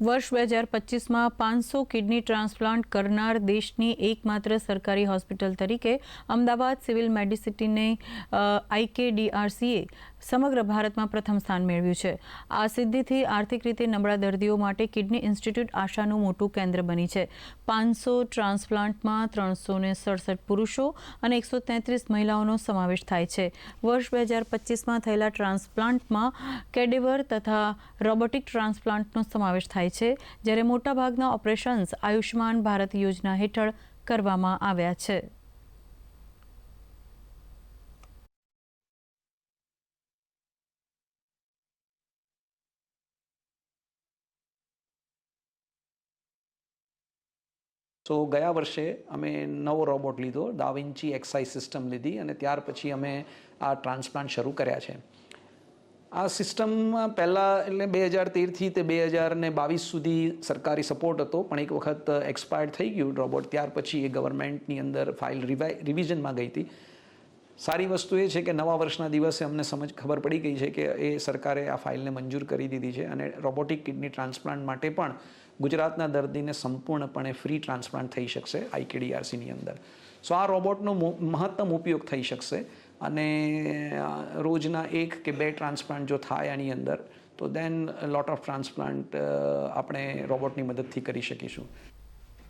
વર્ષ બે હજાર પચીસમાં પાંચસો કિડની ટ્રાન્સપ્લાન્ટ કરનાર દેશની એકમાત્ર સરકારી હોસ્પિટલ તરીકે અમદાવાદ સિવિલ મેડિસિટીને આઈકેડીઆરસીએ સમગ્ર ભારતમાં પ્રથમ સ્થાન મેળવ્યું છે. આ સિદ્ધિથી આર્થિક રીતે નબળા દર્દીઓ માટે કિડની ઇન્સ્ટિટ્યૂટ આશાનું મોટું કેન્દ્ર બની છે. પાંચસો ટ્રાન્સપ્લાન્ટમાં ત્રણસો ને સડસઠ પુરુષો અને એકસો તેત્રીસ મહિલાઓનો સમાવેશ થાય છે. વર્ષ બે હજાર પચીસમાં થયેલા ટ્રાન્સપ્લાન્ટમાં કેડેવર તથા રોબોટિક ટ્રાન્સપ્લાન્ટનો સમાવેશ થાય છે, જ્યારે મોટાભાગના ઓપરેશન્સ આયુષ્યમાન ભારત યોજના હેઠળ કરવામાં આવ્યા છે. સો ગયા વર્ષે અમે નવો રોબોટ લીધો દાવિન્ચી એક્સાઇઝ સિસ્ટમ લીધી અને ત્યાર પછી અમે આ ટ્રાન્સપ્લાન્ટ શરૂ કર્યા છે. આ સિસ્ટમમાં પહેલાં એટલે બે હજાર તેરથી તે બે હજાર ને બાવીસ સુધી સરકારી સપોર્ટ હતો, પણ એક વખત એક્સપાયર્ડ થઈ ગયું રોબોટ ત્યાર પછી એ ગવર્મેન્ટની અંદર ફાઇલ રિવિઝનમાં ગઈ હતી. સારી વસ્તુ એ છે કે નવા વર્ષના દિવસે અમને સમજ, ખબર પડી ગઈ છે કે એ સરકારે આ ફાઇલને મંજૂર કરી દીધી છે અને રોબોટિક કિડની ટ્રાન્સપ્લાન્ટ માટે પણ ગુજરાતના દર્દીને સંપૂર્ણપણે ફ્રી ટ્રાન્સપ્લાન્ટ થઈ શકશે આઈકેડીઆરસીની અંદર. સો આ રોબોટનો મહત્તમ ઉપયોગ થઈ શકશે. અને રોજના એક કે બે ટ્રાન્સપ્લાન્ટ જો થાય આની અંદર, તો દેન લોટ ઓફ ટ્રાન્સપ્લાન્ટ આપણે રોબોટની મદદથી કરી શકીશું.